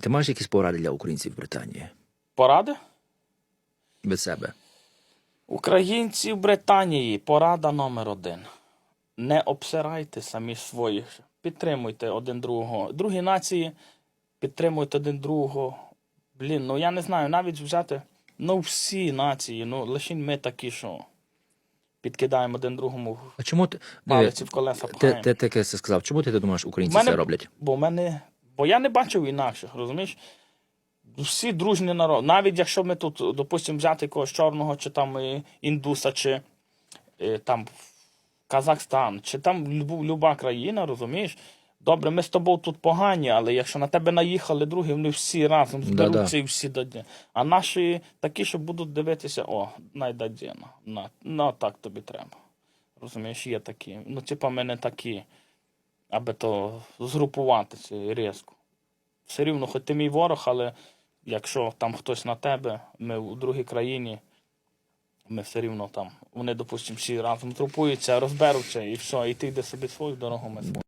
Ти маєш якісь поради для українців в Британії? Поради? Від себе. Українці в Британії порада номер один. Не обсирайте самі своїх. Підтримуйте один другого. Другі нації підтримуйте один другого. Блін, ну я не знаю, навіть взяти ну всі нації, ну лише ми такі, що підкидаємо один другому А чому ти палиці в колеса ти, пхаємо. ти таке сказав? Чому ти думаєш, українці мене- це роблять? Бо в мене. Бо я не бачив інакших, розумієш? Всі дружні народ. Навіть якщо ми тут, допустимо, взяти якогось чорного, чи там е, індуса, чи е, там Казахстан, чи там люба країна, розумієш? Добре, ми з тобою тут погані, але якщо на тебе наїхали другі, вони всі разом зберуться і всі дадять. А наші такі, що будуть дивитися, о, найдадіна, на, на так тобі треба. Розумієш, є такі. Ну, типа, ми не такі, аби то згрупуватися різко. Все рівно, хоч ти мій ворог, але якщо там хтось на тебе, ми у другій країні, ми все рівно там, вони, допустимо, всі разом трупуються, розберуться і все, і ти йде собі свою дорогу, ми свою.